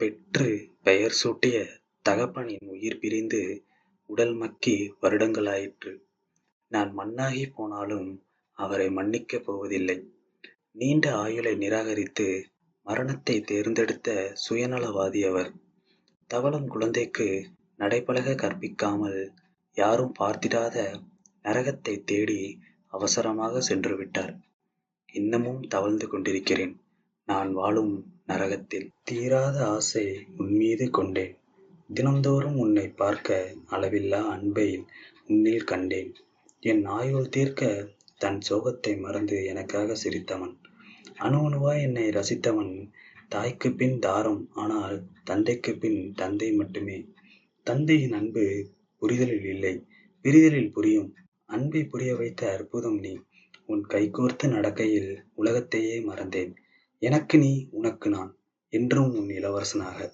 பெற்று பெயர் சூட்டிய தகப்பனின் உயிர் பிரிந்து உடல் மக்கி வருடங்களாயிற்று. நான் மண்ணாகிப் போனாலும் அவரை மன்னிக்கப் போவதில்லை. நீண்ட ஆயுளை நிராகரித்து மரணத்தைத் தேர்ந்தெடுத்த சுயநலவாதி அவர். தவழும் குழந்தைக்கு நடைபழக கற்பிக்காமல் யாரும் பார்த்திடாத நரகத்தைத் தேடி அவசரமாகச் சென்றுவிட்டார். இன்னமும் தவழ்ந்து கொண்டிருக்கிறேன் நான் வாழும் நரகத்தில். தீராத ஆசை உன்மீது கொண்டேன். தினம்தோறும் உன்னைப் பார்க்க அளவில்லா அன்பை உன்னில் கண்டேன். என் ஆயுள் தீர்க்க தன் சோகத்தை மறந்து எனக்காகச் சிரித்தவன். அணு அணுவாய் என்னை ரசித்தவன். தாய்க்குப்பின் தாரம் ஆனால் தந்தைக்குப்பின் தந்தை மட்டுமே. தந்தையின் அன்பு புரிதலில் இல்லை பிரிதலில் புரியும். அன்பைப் புரிய வைத்த அற்புதம் நீ. உன் கைகோர்த்து நடக்கையில் உலகத்தையே மறந்தேன். எனக்கு நீ உனக்கு நான். என்றும் உன் இளவரசனாக.